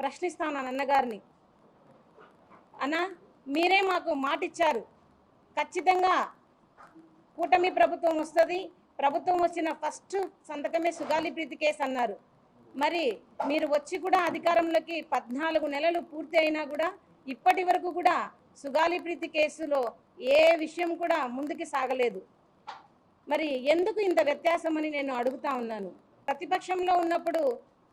ప్రశ్నిస్తాను అన్నగారిని అన్న మీరే మాకు మాట ఇచ్చారు ఖచ్చితంగా కూటమి ప్రభుత్వం వస్తుంది. ప్రభుత్వం వచ్చిన ఫస్ట్ సంతకమే సుగాలి ప్రీతి కేసు అన్నారు. మరి మీరు వచ్చి కూడా అధికారంలోకి పద్నాలుగు నెలలు పూర్తి అయినా కూడా ఇప్పటి వరకు కూడా సుగాలి ప్రీతి కేసులో ఏ విషయం కూడా ముందుకు సాగలేదు. మరి ఎందుకు ఇంత వ్యత్యాసం అని నేను అడుగుతా ఉన్నాను. ప్రతిపక్షంలో ఉన్నప్పుడు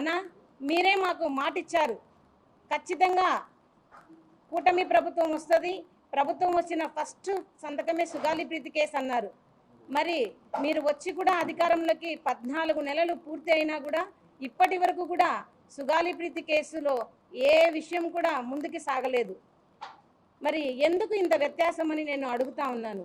అన్న మీరే మాకు మాట ఇచ్చారు ఖచ్చితంగా కూటమి ప్రభుత్వం వస్తుంది. ప్రభుత్వం వచ్చిన ఫస్ట్ సంతకమే సుగాలి ప్రీతి కేసు అన్నారు. మరి మీరు వచ్చి కూడా అధికారంలోకి పద్నాలుగు నెలలు పూర్తి అయినా కూడా ఇప్పటి వరకు కూడా సుగాలి ప్రీతి కేసులో ఏ విషయం కూడా ముందుకు సాగలేదు. మరి ఎందుకు ఇంత వ్యత్యాసం అని నేను అడుగుతా ఉన్నాను.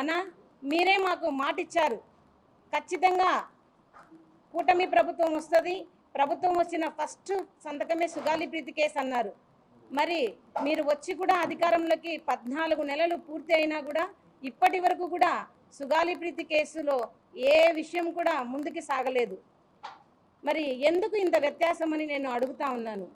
అన్న మీరే మాకు మాట ఇచ్చారు ఖచ్చితంగా కూటమి ప్రభుత్వం వస్తుంది. ప్రభుత్వం వచ్చిన ఫస్ట్ సంతకమే సుగాలి ప్రీతి కేసు అన్నారు. మరి మీరు వచ్చి కూడా అధికారంలోకి పద్నాలుగు నెలలు పూర్తి అయినా కూడా ఇప్పటి వరకు కూడా సుగాలి ప్రీతి కేసులో ఏ విషయం కూడా ముందుకు సాగలేదు. మరి ఎందుకు ఇంత వ్యత్యాసం అని నేను అడుగుతా ఉన్నాను.